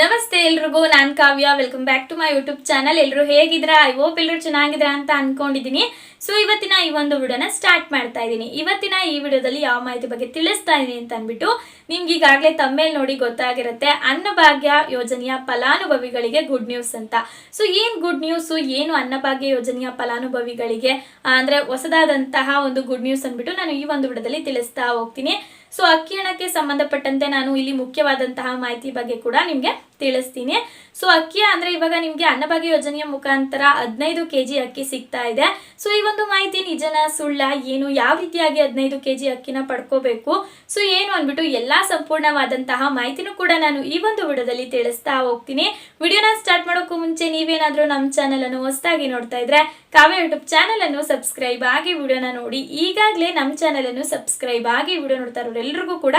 ನಮಸ್ತೆ ಎಲ್ರಿಗೂ, ನಾನು Kavya. Welcome back to my YouTube channel ಎಲ್ಲರೂ ಹೇಗಿದ್ರ ಐ ಹೋಪ್ ಎಲ್ಲರೂ ಚೆನ್ನಾಗಿದ್ರ ಅಂತ ಅನ್ಕೊಂಡಿದ್ದೀನಿ. ಸೊ ಇವತ್ತಿನ ಈ ಒಂದು ವಿಡಿಯೋನ ಸ್ಟಾರ್ಟ್ ಮಾಡ್ತಾ ಇದ್ದೀನಿ. ಇವತ್ತಿನ ಈ ವಿಡಿಯೋದಲ್ಲಿ ಯಾವ ಮಾಹಿತಿ ಬಗ್ಗೆ ತಿಳಿಸ್ತಾ ಇದೀನಿ ಅಂತ ಅಂದ್ಬಿಟ್ಟು, ನಿಮ್ಗೆ ಈಗಾಗಲೇ ತಮ್ಮೇಲ್ ನೋಡಿ ಗೊತ್ತಾಗಿರುತ್ತೆ. ಅನ್ನಭಾಗ್ಯ ಯೋಜನೆಯ ಫಲಾನುಭವಿಗಳಿಗೆ ಗುಡ್ ನ್ಯೂಸ್ ಅಂತ. ಸೊ ಏನು ಗುಡ್ ನ್ಯೂಸ್ ಏನು ಅನ್ನಭಾಗ್ಯ ಯೋಜನೆಯ ಫಲಾನುಭವಿಗಳಿಗೆ ಅಂದರೆ ಅಂದ್ರೆ ಹೊಸದಾದಂತಹ ಒಂದು ಗುಡ್ ನ್ಯೂಸ್ ಅಂದ್ಬಿಟ್ಟು ನಾನು ಈ ಒಂದು ವಿಡಿಯೋದಲ್ಲಿ ತಿಳಿಸ್ತಾ ಹೋಗ್ತೀನಿ. ಸೊ ಅಕ್ಕಿ ಹಣಕ್ಕೆ ಸಂಬಂಧಪಟ್ಟಂತೆ ನಾನು ಇಲ್ಲಿ ಮುಖ್ಯವಾದಂತಹ ಮಾಹಿತಿ ಬಗ್ಗೆ ಕೂಡ ನಿಮ್ಗೆ ತಿಳಿಸ್ತೀನಿ. ಸೊ ಅಕ್ಕಿ ಅಂದ್ರೆ ಇವಾಗ ನಿಮ್ಗೆ ಅನ್ನಭಾಗ್ಯ ಯೋಜನೆಯ ಮುಖಾಂತರ ಹದಿನೈದು ಕೆಜಿ ಅಕ್ಕಿ ಸಿಗ್ತಾ ಇದೆ. ಸೊ ಈ ಒಂದು ಮಾಹಿತಿ ನಿಜನ, ಸುಳ್ಳ, ಏನು, ಯಾವ ರೀತಿಯಾಗಿ ಹದಿನೈದು ಕೆಜಿ ಅಕ್ಕಿನ ಪಡ್ಕೋಬೇಕು? ಸೊ ಏನು ಅಂದ್ಬಿಟ್ಟು ಎಲ್ಲಾ ಸಂಪೂರ್ಣವಾದಂತಹ ಮಾಹಿತಿನೂ ಕೂಡ ನಾನು ಈ ಒಂದು ವಿಡಿಯೋದಲ್ಲಿ ತಿಳಿಸ್ತಾ ಹೋಗ್ತೀನಿ. ವಿಡಿಯೋನ ಸ್ಟಾರ್ಟ್ ಮಾಡೋಕ್ಕೂ ಮುಂಚೆ ನೀವೇನಾದ್ರೂ ನಮ್ಮ ಚಾನಲ್ ಅನ್ನು ಹೊಸದಾಗಿ ನೋಡ್ತಾ ಇದ್ರೆ ಕಾವ್ಯ ಯೂಟ್ಯೂಬ್ ಚಾನಲ್ ಅನ್ನು ಸಬ್ಸ್ಕ್ರೈಬ್ ಆಗಿ ವಿಡಿಯೋನ ನೋಡಿ. ಈಗಾಗಲೇ ನಮ್ಮ ಚಾನಲ್ ಅನ್ನು ಸಬ್ಸ್ಕ್ರೈಬ್ ಆಗಿ ವಿಡಿಯೋ ನೋಡ್ತಾ ಇರೋರೆಲ್ರಿಗೂ ಕೂಡ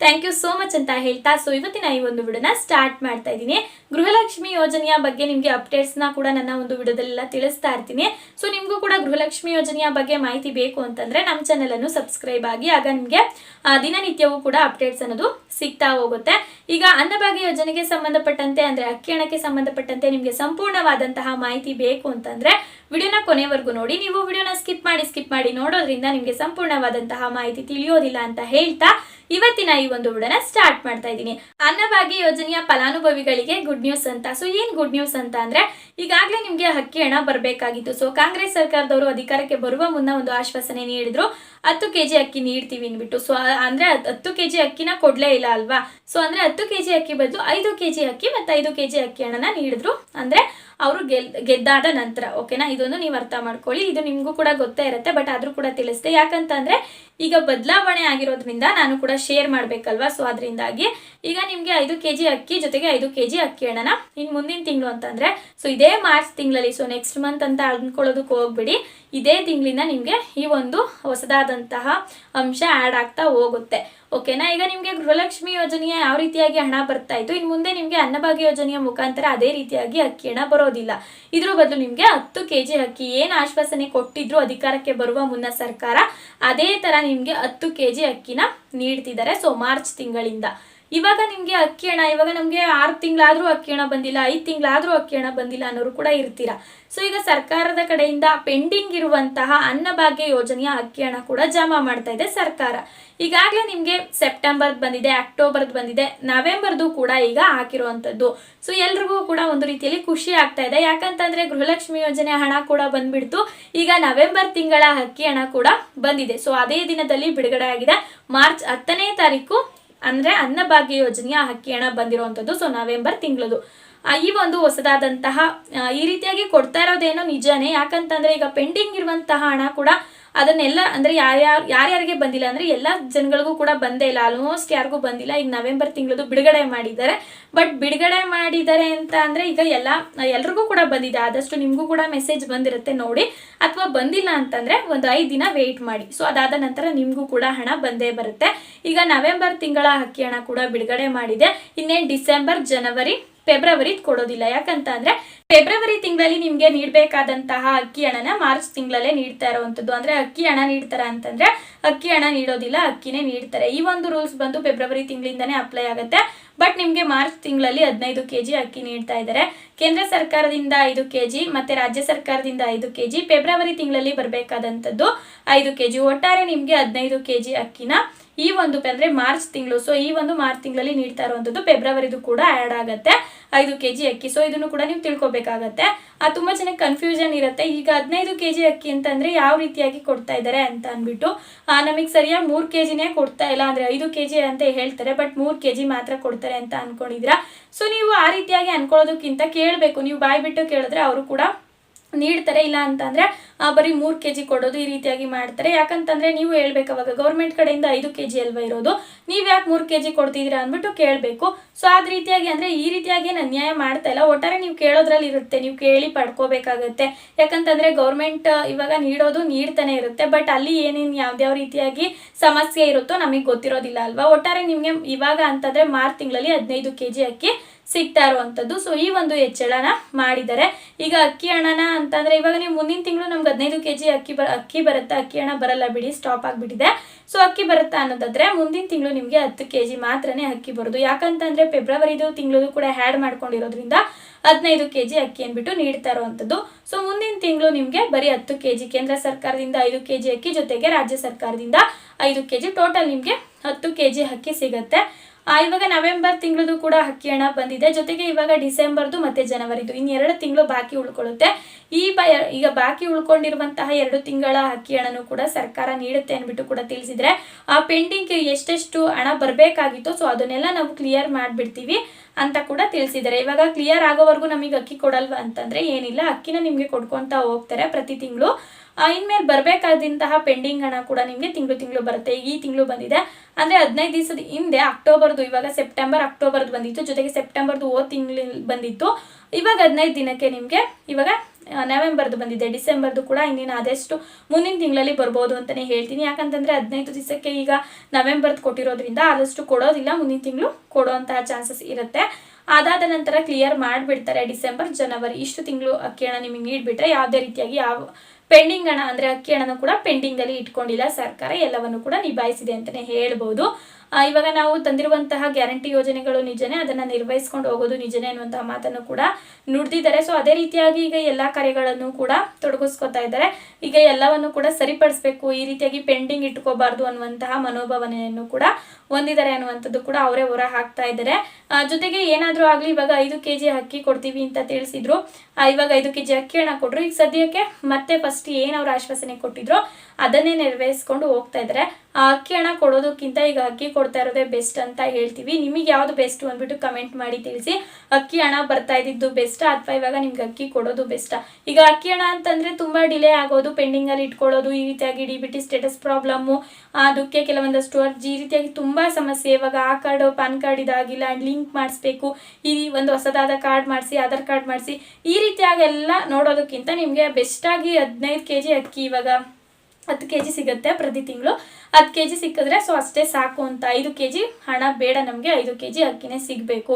ಥ್ಯಾಂಕ್ ಯು ಸೋ ಮಚ್ ಅಂತ ಹೇಳ್ತಾ ಸೊ ಇವತ್ತಿನ ಈ ಒಂದು ವಿಡಿಯೋನ ಸ್ಟಾರ್ಟ್ ಮಾಡ್ತಾ ಇದ್ದೀನಿ. ಗೃಹಲಕ್ಷ್ಮಿ ಯೋಜನೆಯ ಬಗ್ಗೆ ನಿಮಗೆ ಅಪ್ಡೇಟ್ಸ್ನ ಕೂಡ ನನ್ನ ಒಂದು ವಿಡಿಯೋದಲ್ಲೆಲ್ಲ ತಿಳಿಸ್ತಾ ಇರ್ತೀನಿ. ಸೊ ನಿಮಗೂ ಕೂಡ ಗೃಹಲಕ್ಷ್ಮಿ ಯೋಜನೆಯ ಬಗ್ಗೆ ಮಾಹಿತಿ ಬೇಕು ಅಂತಂದರೆ ನಮ್ಮ ಚಾನಲನ್ನು ಸಬ್ಸ್ಕ್ರೈಬ್ ಆಗಿ, ಆಗ ನಿಮಗೆ ದಿನನಿತ್ಯವೂ ಕೂಡ ಅಪ್ಡೇಟ್ಸ್ ಅನ್ನೋದು ಸಿಗ್ತಾ ಹೋಗುತ್ತೆ. ಈಗ ಅನ್ನಭಾಗ್ಯ ಯೋಜನೆಗೆ ಸಂಬಂಧಪಟ್ಟಂತೆ, ಅಂದರೆ ಅಕ್ಕಿ ಹಣಕ್ಕೆ ಸಂಬಂಧಪಟ್ಟಂತೆ ನಿಮಗೆ ಸಂಪೂರ್ಣವಾದಂತಹ ಮಾಹಿತಿ ಬೇಕು ಅಂತಂದರೆ ವಿಡಿಯೋನ ಕೊನೆವರೆಗೂ ನೋಡಿ. ನೀವು ವಿಡಿಯೋನ ಸ್ಕಿಪ್ ಮಾಡಿ ಸ್ಕಿಪ್ ಮಾಡಿ ನೋಡೋದ್ರಿಂದ ನಿಮಗೆ ಸಂಪೂರ್ಣವಾದಂತಹ ಮಾಹಿತಿ ತಿಳಿಯೋದಿಲ್ಲ ಅಂತ ಹೇಳ್ತಾ ಇವತ್ತಿನ ಈ ಒಂದು ಹುಡನ ಸ್ಟಾರ್ಟ್ ಮಾಡ್ತಾ ಇದ್ದೀನಿ. ಅನ್ನಭಾಗ್ಯ ಯೋಜನೆಯ ಫಲಾನುಭವಿಗಳಿಗೆ ಗುಡ್ ನ್ಯೂಸ್ ಅಂತ. ಸೊ ಏನ್ ಗುಡ್ ನ್ಯೂಸ್ ಅಂತ ಅಂದ್ರೆ, ಈಗಾಗಲೇ ನಿಮ್ಗೆ ಅಕ್ಕಿ ಹಣ ಬರಬೇಕಾಗಿತ್ತು. ಸೊ ಕಾಂಗ್ರೆಸ್ ಸರ್ಕಾರದವರು ಅಧಿಕಾರಕ್ಕೆ ಬರುವ ಮುನ್ನ ಒಂದು ಆಶ್ವಾಸನೆ ನೀಡಿದ್ರು. ಹತ್ತು ಕೆಜಿ ಅಕ್ಕಿ ನೀಡ್ತೀವಿ ಅಂದ್ಬಿಟ್ಟು. ಸೊ ಅಂದ್ರೆ ಹತ್ತು ಕೆಜಿ ಅಕ್ಕಿನ ಕೊಡ್ಲೇ ಇಲ್ಲ ಅಲ್ವಾ? ಸೊ ಅಂದ್ರೆ ಹತ್ತು ಕೆಜಿ ಅಕ್ಕಿ ಬದಲು ಐದು ಕೆಜಿ ಅಕ್ಕಿ ಮತ್ತೆ ಐದು ಕೆಜಿ ಅಕ್ಕಿ ಹಣನ ನೀಡಿದ್ರು. ಅಂದ್ರೆ ಅವರು ಗೆಲ್, ಗೆದ್ದಾದ ನಂತರ, ಓಕೆನಾ? ಇದೊಂದು ನೀವು ಅರ್ಥ ಮಾಡ್ಕೊಳ್ಳಿ. ಇದು ನಿಮಗೂ ಕೂಡ ಗೊತ್ತೇ ಇರುತ್ತೆ ಬಟ್ ಆದ್ರೂ ಕೂಡ ತಿಳಿಸ್ತೆ ಯಾಕಂತಂದ್ರೆ, ಈಗ ಬದಲಾವಣೆ ಆಗಿರೋದ್ರಿಂದ ನಾನು ಕೂಡ ಶೇರ್ ಮಾಡ್ಬೇಕಲ್ವಾ? ಸೊ ಅದರಿಂದಾಗಿ ಈಗ ನಿಮ್ಗೆ ಐದು ಕೆಜಿ ಅಕ್ಕಿ ಜೊತೆಗೆ ಐದು ಕೆಜಿ ಅಕ್ಕಿ ಹಣನ ಇನ್ ಮುಂದಿನ ತಿಂಗಳು ಅಂತಂದ್ರೆ ಸೊ ಇದೇ ಮಾರ್ಚ್ ತಿಂಗಳಲ್ಲಿ ಸೊ ನೆಕ್ಸ್ಟ್ ಮಂತ್ ಅಂತ ಅನ್ಕೊಳ್ಳೋದಕ್ಕೆ ಹೋಗ್ಬಿಡಿ. ಇದೇ ತಿಂಗಳಿಂದ ನಿಮಗೆ ಈ ಒಂದು ಹೊಸದಾದಂತಹ ಅಂಶ ಆ್ಯಡ್ ಆಗ್ತಾ ಹೋಗುತ್ತೆ. ಓಕೆನಾ ಈಗ ನಿಮಗೆ ಗೃಹಲಕ್ಷ್ಮಿ ಯೋಜನೆಯ ಯಾವ ರೀತಿಯಾಗಿ ಹಣ ಬರ್ತಾ ಇತ್ತು? ಇನ್ನು ಮುಂದೆ ನಿಮಗೆ ಅನ್ನಭಾಗ್ಯ ಯೋಜನೆಯ ಮುಖಾಂತರ ಅದೇ ರೀತಿಯಾಗಿ ಅಕ್ಕಿ ಹಣ ಬರೋದಿಲ್ಲ. ಇದ್ರ ಬದಲು ನಿಮಗೆ ಹತ್ತು ಕೆಜಿ ಅಕ್ಕಿ ಏನು ಆಶ್ವಾಸನೆ ಕೊಟ್ಟಿದ್ರು ಅಧಿಕಾರಕ್ಕೆ ಬರುವ ಮುನ್ನ ಸರ್ಕಾರ, ಅದೇ ತರ ನಿಮಗೆ ಹತ್ತು ಕೆಜಿ ಅಕ್ಕಿನ ನೀಡ್ತಿದ್ದಾರೆ. ಸೊ ಮಾರ್ಚ್ ತಿಂಗಳಿಂದ. ಇವಾಗ ನಿಮಗೆ ಅಕ್ಕಿ ಹಣ, ಇವಾಗ ನಮಗೆ ಆರು ತಿಂಗಳಾದ್ರೂ ಅಕ್ಕಿ ಹಣ ಬಂದಿಲ್ಲ, ಐದು ತಿಂಗಳಾದ್ರೂ ಅಕ್ಕಿ ಹಣ ಬಂದಿಲ್ಲ ಅನ್ನೋರು ಕೂಡ ಇರ್ತೀರಾ? ಸೊ ಈಗ ಸರ್ಕಾರದ ಕಡೆಯಿಂದ ಪೆಂಡಿಂಗ್ ಇರುವಂತಹ ಅನ್ನಭಾಗ್ಯ ಯೋಜನೆಯ ಅಕ್ಕಿ ಹಣ ಕೂಡ ಜಮಾ ಮಾಡ್ತಾ ಇದೆ ಸರ್ಕಾರ. ಈಗಾಗಲೇ ನಿಮಗೆ ಸೆಪ್ಟೆಂಬರ್ ಬಂದಿದೆ, ಅಕ್ಟೋಬರ್ದು ಬಂದಿದೆ, ನವೆಂಬರ್ದು ಕೂಡ ಈಗ ಹಾಕಿರುವಂಥದ್ದು. ಸೊ ಎಲ್ರಿಗೂ ಕೂಡ ಒಂದು ರೀತಿಯಲ್ಲಿ ಖುಷಿ ಆಗ್ತಾ ಇದೆ. ಯಾಕಂತಂದ್ರೆ ಗೃಹಲಕ್ಷ್ಮಿ ಯೋಜನೆ ಹಣ ಕೂಡ ಬಂದ್ಬಿಡ್ತು. ಈಗ ನವೆಂಬರ್ ತಿಂಗಳ ಅಕ್ಕಿ ಹಣ ಕೂಡ ಬಂದಿದೆ. ಸೊ ಅದೇ ದಿನದಲ್ಲಿ ಬಿಡುಗಡೆ ಆಗಿದೆ ಮಾರ್ಚ್ ಹತ್ತನೇ ತಾರೀಕು ಅಂದ್ರೆ ಅನ್ನಭಾಗ್ಯ ಯೋಜನೆಯ ಅಕ್ಕಿ ಹಣ ಬಂದಿರುವಂತದ್ದು ಸೊ ನವೆಂಬರ್ ತಿಂಗಳದು. ಈ ಒಂದು ಹೊಸದಾದಂತಹ ಈ ರೀತಿಯಾಗಿ ಕೊಡ್ತಾ ಇರೋದೇನೋ ನಿಜಾನೇ? ಯಾಕಂತಂದ್ರೆ ಈಗ ಪೆಂಡಿಂಗ್ ಇರುವಂತಹ ಹಣ ಕೂಡ ಅದನ್ನೆಲ್ಲ ಅಂದ್ರೆ ಯಾರ್ಯಾರು ಯಾರ್ಯಾರಿಗೆ ಬಂದಿಲ್ಲ ಅಂದ್ರೆ ಎಲ್ಲ ಜನಗಳಿಗೂ ಕೂಡ ಬಂದೇ ಇಲ್ಲ. ಆಲ್ಮೋಸ್ಟ್ ಯಾರಿಗೂ ಬಂದಿಲ್ಲ. ಈಗ ನವೆಂಬರ್ ತಿಂಗಳದು ಬಿಡುಗಡೆ ಮಾಡಿದ್ದಾರೆ. ಬಟ್ ಬಿಡುಗಡೆ ಮಾಡಿದ್ದಾರೆ ಅಂತ ಅಂದ್ರೆ ಈಗ ಎಲ್ಲ ಎಲ್ರಿಗೂ ಕೂಡ ಬಂದಿದೆ. ಆದಷ್ಟು ನಿಮಗೂ ಕೂಡ ಮೆಸೇಜ್ ಬಂದಿರುತ್ತೆ ನೋಡಿ. ಅಥವಾ ಬಂದಿಲ್ಲ ಅಂತಂದ್ರೆ ಒಂದು ಐದು ದಿನ ವೇಟ್ ಮಾಡಿ. ಸೊ ಅದಾದ ನಂತರ ನಿಮಗೂ ಕೂಡ ಹಣ ಬಂದೇ ಬರುತ್ತೆ. ಈಗ ನವೆಂಬರ್ ತಿಂಗಳ ಅಕ್ಕಿ ಹಣ ಕೂಡ ಬಿಡುಗಡೆ ಮಾಡಿದೆ. ಇನ್ನೇನು ಡಿಸೆಂಬರ್, ಜನವರಿ ಫೆಬ್ರವರಿ ಕೊಡೋದಿಲ್ಲ. ಯಾಕಂತ ಅಂದ್ರೆ ಫೆಬ್ರವರಿ ತಿಂಗಳಲ್ಲಿ ನಿಮ್ಗೆ ನೀಡಬೇಕಾದಂತಹ ಅಕ್ಕಿ ಹಣನ ಮಾರ್ಚ್ ತಿಂಗಳಲ್ಲೇ ನೀಡ್ತಾ ಇರುವಂತದ್ದು ಅಂದ್ರೆ ಅಕ್ಕಿ ಹಣ ನೀಡ್ತಾರ ಅಂತಂದ್ರೆ ಅಕ್ಕಿ ಹಣ ನೀಡೋದಿಲ್ಲ, ಅಕ್ಕಿನೇ ನೀಡ್ತಾರೆ. ಈ ಒಂದು ರೂಲ್ಸ್ ಬಂದು ಫೆಬ್ರವರಿ ತಿಂಗಳಿಂದನೇ ಅಪ್ಲೈ ಆಗುತ್ತೆ. ಬಟ್ ನಿಮ್ಗೆ ಮಾರ್ಚ್ ತಿಂಗಳಲ್ಲಿ ಹದಿನೈದು ಕೆಜಿ ಅಕ್ಕಿ ನೀಡ್ತಾ ಇದ್ದಾರೆ. ಕೇಂದ್ರ ಸರ್ಕಾರದಿಂದ ಐದು ಕೆಜಿ, ಮತ್ತೆ ರಾಜ್ಯ ಸರ್ಕಾರದಿಂದ ಐದು ಕೆಜಿ, ಫೆಬ್ರವರಿ ತಿಂಗಳಲ್ಲಿ ಬರಬೇಕಾದಂಥದ್ದು ಐದು ಕೆಜಿ. ಒಟ್ಟಾರೆ ನಿಮ್ಗೆ ಹದಿನೈದು ಕೆಜಿ ಅಕ್ಕಿನ ಈ ಒಂದು ಅಂದ್ರೆ ಮಾರ್ಚ್ ತಿಂಗಳು. ಸೊ ಈ ಒಂದು ಮಾರ್ಚ್ ತಿಂಗಳಲ್ಲಿ ನೀಡ್ತಾ ಇರುವಂತದ್ದು ಫೆಬ್ರವರಿದು ಕೂಡ ಆಡ್ ಆಗುತ್ತೆ. ಐದು ಕೆಜಿ ಅಕ್ಕಿ. ಸೊ ಇದನ್ನು ಕೂಡ ನೀವು ತಿಳ್ಕೊಬೇಕಾಗತ್ತೆ ಆ ತುಂಬಾ ಚೆನ್ನಾಗಿ ಕನ್ಫ್ಯೂಷನ್ ಇರುತ್ತೆ. ಈಗ ಹದಿನೈದು ಕೆಜಿ ಅಕ್ಕಿ ಅಂತಂದ್ರೆ ಯಾವ ರೀತಿಯಾಗಿ ಕೊಡ್ತಾ ಇದ್ದಾರೆ ಅಂತ ಅಂದ್ಬಿಟ್ಟು ನಮಗೆ ಸರಿಯಾಗಿ ಮೂರು ಕೆ ಜಿನೇ ಕೊಡ್ತಾ ಇಲ್ಲ ಅಂದ್ರೆ ಐದು ಕೆಜಿ ಅಂತ ಹೇಳ್ತಾರೆ, ಬಟ್ ಮೂರ್ ಕೆಜಿ ಮಾತ್ರ ಕೊಡ್ತಾರೆ ಅಂತ ಅಂದ್ಕೊಂಡಿದ್ದೀರಾ ಸೊ ನೀವು ಆ ರೀತಿಯಾಗಿ ಅನ್ಕೊಳ್ಳೋದಕ್ಕಿಂತ ಕೇಳಬೇಕು. ನೀವು ಬಾಯ್ಬಿಟ್ಟು ಕೇಳಿದ್ರೆ ಅವರು ಕೂಡ ನೀಡ್ತಾರೆ, ಇಲ್ಲ ಅಂತಂದರೆ ಬರೀ ಮೂರ್ ಕೆಜಿ ಕೊಡೋದು ಈ ರೀತಿಯಾಗಿ ಮಾಡ್ತಾರೆ. ಯಾಕಂತಂದ್ರೆ ನೀವು ಹೇಳ್ಬೇಕು, ಅವಾಗ ಗೌರ್ಮೆಂಟ್ ಕಡೆಯಿಂದ ಐದು ಕೆ ಜಿ ಅಲ್ವಾ ಇರೋದು? ನೀವು ಯಾಕೆ ಮೂರ್ ಕೆಜಿ ಕೊಡ್ತಿದ್ದೀರಾ ಅಂದ್ಬಿಟ್ಟು ಕೇಳಬೇಕು. ಸೊ ಅದ ರೀತಿಯಾಗಿ ಅಂದರೆ ಈ ರೀತಿಯಾಗಿ ಏನ್ ಅನ್ಯಾಯ ಮಾಡ್ತಾ ಇಲ್ಲ. ಒಟ್ಟಾರೆ ನೀವು ಕೇಳೋದ್ರಲ್ಲಿ ಇರುತ್ತೆ, ನೀವು ಕೇಳಿ ಪಡ್ಕೋಬೇಕಾಗತ್ತೆ. ಯಾಕಂತಂದ್ರೆ ಗೌರ್ಮೆಂಟ್ ಇವಾಗ ನೀಡೋದು ನೀಡ್ತಾನೆ ಇರುತ್ತೆ ಬಟ್ ಅಲ್ಲಿ ಏನೇನು ಯಾವ್ದ್ಯಾವ ರೀತಿಯಾಗಿ ಸಮಸ್ಯೆ ಇರುತ್ತೋ ನಮಗೆ ಗೊತ್ತಿರೋದಿಲ್ಲ ಅಲ್ವಾ? ಒಟ್ಟಾರೆ ನಿಮಗೆ ಇವಾಗ ಅಂತಂದ್ರೆ ಮಾರ್ಚ್ ತಿಂಗಳಲ್ಲಿ ಹದಿನೈದು ಕೆಜಿ ಅಕ್ಕಿ ಸಿಗ್ತಾ ಇರುವಂಥದ್ದು. ಸೊ ಈ ಒಂದು ಹೆಚ್ಚಳನ ಮಾಡಿದ್ದಾರೆ ಈಗ ಅಕ್ಕಿ ಹಣನ ಅಂತಂದರೆ ಇವಾಗ ನೀವು ಮುಂದಿನ ತಿಂಗಳು ನಮ್ಗೆ ಹದಿನೈದು ಕೆ ಜಿ ಅಕ್ಕಿ ಬ, ಅಕ್ಕಿ ಬರುತ್ತೆ, ಅಕ್ಕಿ ಹಣ ಬರಲ್ಲ ಬಿಡಿ ಸ್ಟಾಪ್ ಆಗಿಬಿಟ್ಟಿದೆ. ಸೊ ಅಕ್ಕಿ ಬರುತ್ತಾ ಅನ್ನೋದಾದ್ರೆ ಮುಂದಿನ ತಿಂಗಳು ನಿಮಗೆ ಹತ್ತು ಕೆ ಜಿ ಮಾತ್ರನೇ ಅಕ್ಕಿ ಬರೋದು. ಯಾಕಂತಂದರೆ ಫೆಬ್ರವರಿದು ತಿಂಗಳು ಕೂಡ ಹ್ಯಾಡ್ ಮಾಡ್ಕೊಂಡಿರೋದ್ರಿಂದ ಹದಿನೈದು ಕೆ ಜಿ ಅಕ್ಕಿ ಅಂದ್ಬಿಟ್ಟು ನೀಡ್ತಾ ಇರುವಂಥದ್ದು. ಸೊ ಮುಂದಿನ ತಿಂಗಳು ನಿಮಗೆ ಬರೀ ಹತ್ತು ಕೆ ಜಿ ಕೇಂದ್ರ ಸರ್ಕಾರದಿಂದ ಐದು ಕೆ ಜಿ ಅಕ್ಕಿ ಜೊತೆಗೆ ರಾಜ್ಯ ಸರ್ಕಾರದಿಂದ ಐದು ಕೆ ಜಿ ಟೋಟಲ್ ನಿಮಗೆ ಹತ್ತು ಕೆ ಜಿ ಅಕ್ಕಿ ಸಿಗುತ್ತೆ. ಇವಾಗ ನವೆಂಬರ್ ತಿಂಗಳದು ಕೂಡ ಅಕ್ಕಿ ಹಣ ಬಂದಿದೆ. ಜೊತೆಗೆ ಇವಾಗ ಡಿಸೆಂಬರ್ದು ಮತ್ತೆ ಜನವರಿದು. ಇನ್ನು ಎರಡು ತಿಂಗಳು ಬಾಕಿ ಉಳ್ಕೊಳ್ಳುತ್ತೆ. ಈ ಈಗ ಬಾಕಿ ಉಳ್ಕೊಂಡಿರುವಂತಹ ಎರಡು ತಿಂಗಳ ಅಕ್ಕಿ ಹಣನು ಕೂಡ ಸರ್ಕಾರ ನೀಡುತ್ತೆ ಅಂದ್ಬಿಟ್ಟು ಕೂಡ ತಿಳಿಸಿದ್ರೆ, ಆ ಪೆಂಡಿಂಗ್ ಎಷ್ಟೆಷ್ಟು ಹಣ ಬರಬೇಕಾಗಿತ್ತು, ಸೊ ಅದನ್ನೆಲ್ಲ ನಾವು ಕ್ಲಿಯರ್ ಮಾಡಿಬಿಡ್ತೀವಿ. ಅಂತ ಕೂಡ ತಿಳಿಸಿದ್ದಾರೆ. ಇವಾಗ ಕ್ಲಿಯರ್ ಆಗೋವರೆಗೂ ನಮಗೆ ಅಕ್ಕಿ ಕೊಡಲ್ವಾ ಅಂತಂದ್ರೆ ಏನಿಲ್ಲ. ಅಕ್ಕಿನ ನಿಮಗೆ ಕೊಡ್ಕೊಂತ ಹೋಗ್ತಾರೆ ಪ್ರತಿ ತಿಂಗಳು. ಇನ್ಮೇಲೆ ಬರಬೇಕಾದಂತಹ ಪೆಂಡಿಂಗ್ ಹಣ ಕೂಡ ನಿಮಗೆ ತಿಂಗಳು ತಿಂಗಳು ಬರುತ್ತೆ. ಈ ತಿಂಗಳು ಬಂದಿದೆ. ಅಂದ್ರೆ ಹದಿನೈದು ದಿವಸದ ಹಿಂದೆ, ಅಕ್ಟೋಬರ್ದು, ಇವಾಗ ಸೆಪ್ಟೆಂಬರ್, ಅಕ್ಟೋಬರ್ದು ಬಂದಿತ್ತು. ಜೊತೆಗೆ ಸೆಪ್ಟೆಂಬರ್ದು ಓ ತಿಂಗಳಲ್ಲಿ ಬಂದಿತ್ತು. ಇವಾಗ ಹದಿನೈದು ದಿನಕ್ಕೆ ನಿಮಗೆ ಇವಾಗ ನವೆಂಬರ್ದು ಬಂದಿದೆ, ಡಿಸೆಂಬರ್ದು ಕೂಡ ಇನ್ನೇನು ಆದಷ್ಟು ಮುಂದಿನ ತಿಂಗಳಲ್ಲಿ ಬರ್ಬೋದು ಅಂತಲೇ ಹೇಳ್ತೀನಿ. ಯಾಕಂತಂದ್ರೆ ಹದಿನೈದು ದಿವಸಕ್ಕೆ ಈಗ ನವೆಂಬರ್ದು ಕೊಟ್ಟಿರೋದ್ರಿಂದ ಆದಷ್ಟು ಕೊಡೋದಿಲ್ಲ, ಮುಂದಿನ ತಿಂಗಳು ಕೊಡುವಂತಹ ಚಾನ್ಸಸ್ ಇರುತ್ತೆ. ಅದಾದ ನಂತರ ಕ್ಲಿಯರ್ ಮಾಡಿಬಿಡ್ತಾರೆ ಡಿಸೆಂಬರ್, ಜನವರಿ. ಇಷ್ಟು ತಿಂಗಳು ಅಕ್ಕಿ ಹಣ ನಿಮಗೆ ನೀಡಿಬಿಟ್ರೆ ಯಾವುದೇ ರೀತಿಯಾಗಿ ಯಾವ ಪೆಂಡಿಂಗ್ ಹಣ, ಅಂದರೆ ಅಕ್ಕಿ ಹಣನ ಕೂಡ ಪೆಂಡಿಂಗಲ್ಲಿ ಇಟ್ಕೊಂಡಿಲ್ಲ ಸರ್ಕಾರ, ಎಲ್ಲವನ್ನು ಕೂಡ ನಿಭಾಯಿಸಿದೆ ಅಂತಲೇ ಹೇಳ್ಬೋದು. ಇವಾಗ ನಾವು ತಂದಿರುವಂತಹ ಗ್ಯಾರಂಟಿ ಯೋಜನೆಗಳು ನಿಜನೇ ಅದನ್ನ ನಿರ್ವಹಿಸ್ಕೊಂಡು ಹೋಗೋದು ನಿಜನೇ ಅನ್ನುವಂತಹ ಮಾತನ್ನು ಕೂಡ ನುಡಿದಿದ್ದಾರೆ. ಸೊ ಅದೇ ರೀತಿಯಾಗಿ ಈಗ ಎಲ್ಲಾ ಕಾರ್ಯಗಳನ್ನು ಕೂಡ ತೊಡಗಿಸ್ಕೊತಾ ಇದ್ದಾರೆ. ಈಗ ಎಲ್ಲವನ್ನು ಕೂಡ ಸರಿಪಡಿಸ್ಬೇಕು, ಈ ರೀತಿಯಾಗಿ ಪೆಂಡಿಂಗ್ ಇಟ್ಕೋಬಾರ್ದು ಅನ್ನುವಂತಹ ಮನೋಭಾವನೆಯನ್ನು ಕೂಡ ಹೊಂದಿದ್ದಾರೆ ಅನ್ನುವಂಥದ್ದು ಕೂಡ ಅವರೇ ಹೊರ ಹಾಕ್ತಾ ಇದ್ದಾರೆ ಜೊತೆಗೆ ಏನಾದರೂ ಆಗಲಿ, ಇವಾಗ ಐದು ಕೆ ಜಿ ಅಕ್ಕಿ ಕೊಡ್ತೀವಿ ಅಂತ ತಿಳಿಸಿದ್ರು. ಇವಾಗ ಐದು ಕೆ ಜಿ ಅಕ್ಕಿ ಹಣ ಕೊಟ್ರು. ಈಗ ಸದ್ಯಕ್ಕೆ ಮತ್ತೆ ಫಸ್ಟ್ ಏನು ಅವ್ರು ಆಶ್ವಾಸನೆ ಕೊಟ್ಟಿದ್ರು ಅದನ್ನೇ ನೆರವೇರಿಸ್ಕೊಂಡು ಹೋಗ್ತಾ ಇದ್ದಾರೆ ಆ ಅಕ್ಕಿ ಹಣ ಕೊಡೋದಕ್ಕಿಂತ ಈಗ ಅಕ್ಕಿ ಕೊಡ್ತಾ ಇರೋದೇ ಬೆಸ್ಟ್ ಅಂತ ಹೇಳ್ತೀವಿ. ನಿಮಗೆ ಯಾವುದು ಬೆಸ್ಟ್ ಅಂದ್ಬಿಟ್ಟು ಕಮೆಂಟ್ ಮಾಡಿ ತಿಳಿಸಿ. ಅಕ್ಕಿ ಹಣ ಬರ್ತಾ ಇದ್ದಿದ್ದು ಬೆಸ್ಟ್ ಅಥವಾ ಇವಾಗ ನಿಮ್ಗೆ ಅಕ್ಕಿ ಕೊಡೋದು ಬೆಸ್ಟ್ ಈಗ ಅಕ್ಕಿ ಹಣ ಅಂತಂದ್ರೆ ತುಂಬಾ ಡಿಲೇ ಆಗೋದು. ಪೆಂಡಿಂಗ್ ಅಲ್ಲಿ ಇಟ್ಕೊಳ್ಳೋದು, ಈ ರೀತಿಯಾಗಿ ಡಿ ಬಿ ಸ್ಟೇಟಸ್ ಪ್ರಾಬ್ಲಮ್ಮು ಅದಕ್ಕೆ ಕೆಲವೊಂದಷ್ಟು ಅರ್ಜಿ, ಈ ರೀತಿಯಾಗಿ ತುಂಬಾ ಸಮಸ್ಯೆ. ಇವಾಗ ಆ ಕಾರ್ಡ್ ಪಾನ್ ಕಾರ್ಡ್ ಇದಾಗಿಲ್ಲ. ಲಿಂಕ್ ಮಾಡಿಸ್ಬೇಕು. ಈ ಒಂದು ಹೊಸದಾದ ಕಾರ್ಡ್ ಮಾಡಿಸಿ ಆಧಾರ್ ಕಾರ್ಡ್ ಮಾಡಿಸಿ, ಈ ರೀತಿಯಾಗಿ ಎಲ್ಲ ನೋಡೋದಕ್ಕಿಂತ ನಿಮಗೆ ಬೆಸ್ಟಾಗಿ ಹದಿನೈದು ಕೆ ಜಿ ಅಕ್ಕಿ ಇವಾಗ ಹತ್ತು ಕೆ ಜಿ ಸಿಗುತ್ತೆ ಪ್ರತಿ ತಿಂಗಳು. ಹತ್ತು ಕೆ ಜಿ ಸಿಕ್ಕಿದ್ರೆ ಸೊ ಅಷ್ಟೇ ಸಾಕು ಅಂತ. ಐದು ಕೆ ಜಿ ಹಣ ಬೇಡ ನಮಗೆ, ಐದು ಕೆ ಜಿ ಅಕ್ಕಿನೇ ಸಿಗಬೇಕು.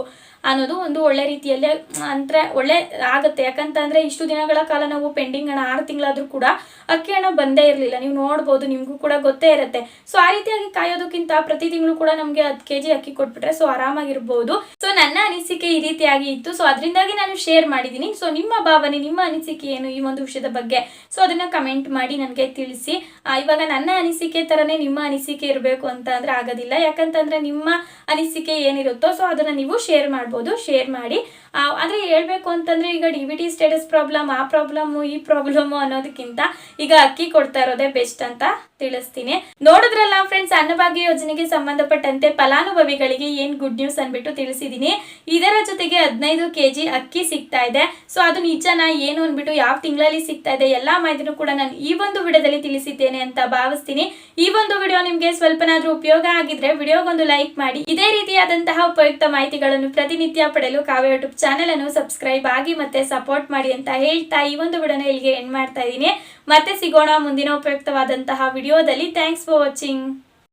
ಅನ್ನೋದು ಒಂದು ಒಳ್ಳೆ ರೀತಿಯಲ್ಲಿ ಅಂದ್ರೆ ಒಳ್ಳೆ ಆಗುತ್ತೆ. ಯಾಕಂತಂದ್ರೆ ಇಷ್ಟು ದಿನಗಳ ಕಾಲ ನಾವು ಪೆಂಡಿಂಗ್ ಹಣ ಆರು ತಿಂಗಳಾದರೂ ಕೂಡ ಅಕ್ಕಿ ಹಣ ಬಂದೇ ಇರಲಿಲ್ಲ. ನೀವು ನೋಡ್ಬೋದು, ನಿಮಗೂ ಕೂಡ ಗೊತ್ತೇ ಇರುತ್ತೆ. ಸೊ ಆ ರೀತಿಯಾಗಿ ಕಾಯೋದಕ್ಕಿಂತ ಪ್ರತಿ ತಿಂಗಳು ಕೂಡ ನಮಗೆ ಹತ್ತು ಕೆ ಜಿ ಅಕ್ಕಿ ಕೊಟ್ಬಿಟ್ರೆ ಸೊ ಆರಾಮಾಗಿರ್ಬೋದು. ಸೊ ನನ್ನ ಅನಿಸಿಕೆ ಈ ರೀತಿಯಾಗಿ ಇತ್ತು. ಸೊ ಅದರಿಂದಾಗಿ ನಾನು ಶೇರ್ ಮಾಡಿದ್ದೀನಿ. ಸೊ ನಿಮ್ಮ ಭಾವನೆ, ನಿಮ್ಮ ಅನಿಸಿಕೆ ಏನು ಈ ಒಂದು ವಿಷಯದ ಬಗ್ಗೆ? ಸೊ ಅದನ್ನ ಕಮೆಂಟ್ ಮಾಡಿ ನನಗೆ ತಿಳಿಸಿ. ಇವಾಗ ನನ್ನ ಅನಿಸಿಕೆ ತರನೇ ನಿಮ್ಮ ಅನಿಸಿಕೆ ಇರಬೇಕು ಅಂತ ಅಂದ್ರೆ ಆಗೋದಿಲ್ಲ. ಯಾಕಂತಂದ್ರೆ ನಿಮ್ಮ ಅನಿಸಿಕೆ ಏನಿರುತ್ತೋ ಸೊ ಅದನ್ನ ನೀವು ಶೇರ್ ಮಾಡ್ಬೋದು ಶೇರ್ ಮಾಡಿ. ಆದ್ರೆ ಹೇಳ್ಬೇಕು ಅಂತಂದ್ರೆ ಈಗ D B T status problem ಆ ಪ್ರಾಬ್ಲಮ್ ಈ ಪ್ರಾಬ್ಲಮ್ ಅನ್ನೋದಕ್ಕಿಂತ ಈಗ ಅಕ್ಕಿ ಕೊಡ್ತಾ ಇರೋದೇ ಬೆಸ್ಟ್ ಅಂತ ತಿಳಿಸ್ತೀನಿ. ನೋಡಿದ್ರಲ್ಲ ಫ್ರೆಂಡ್ಸ್ ಅನ್ನಭಾಗ್ಯ ಯೋಜನೆಗೆ ಸಂಬಂಧಪಟ್ಟಂತೆ ಫಲಾನುಭವಿಗಳಿಗೆ ಏನ್ ಗುಡ್ ನ್ಯೂಸ್ ಅನ್ಬಿಟ್ಟು ತಿಳಿಸಿದೀನಿ. ಇದರ ಜೊತೆಗೆ ಹದಿನೈದು ಕೆಜಿ ಅಕ್ಕಿ ಸಿಗ್ತಾ ಇದೆ. ಸೊ ಅದು ನಿಜನ ಏನು ಅನ್ಬಿಟ್ಟು ಯಾವ ತಿಂಗಳಲ್ಲಿ ಸಿಗ್ತಾ ಇದೆ ಎಲ್ಲಾ ಮಾಹಿತಿನೂ ಕೂಡ ನಾನು ಈ ಒಂದು ವಿಡಿಯೋದಲ್ಲಿ ತಿಳಿಸಿದ್ದೇನೆ ಅಂತ ಭಾವಿಸ್ತೀನಿ. ಈ ಒಂದು ವಿಡಿಯೋ ನಿಮ್ಗೆ ಸ್ವಲ್ಪನಾದ್ರೂ ಉಪಯೋಗ ಆಗಿದ್ರೆ ವಿಡಿಯೋಗೊಂದು ಲೈಕ್ ಮಾಡಿ. ಇದೇ ರೀತಿಯಾದಂತಹ ಉಪಯುಕ್ತ ಮಾಹಿತಿಗಳನ್ನು ಪ್ರತಿನಿತ್ಯ ಪಡೆಯಲು ಕಾವ್ಯ ಯೂಟ್ಯೂಬ್ ಚಾನೆಲ್ ಅನ್ನು ಸಬ್ಸ್ಕ್ರೈಬ್ ಆಗಿ ಮತ್ತೆ ಸಪೋರ್ಟ್ ಮಾಡಿ ಅಂತ ಹೇಳ್ತಾ ಈ ಒಂದು ವಿಡಿಯೋನ ಇಲ್ಲಿಗೆ ಎಂಡ್ ಮಾಡ್ತಾ ಇದ್ದೀನಿ. ಮತ್ತೆ ಸಿಗೋಣ ಮುಂದಿನ ಉಪಯುಕ್ತವಾದಂತಹ ವಿಡಿಯೋದಲ್ಲಿ. Thanks for watching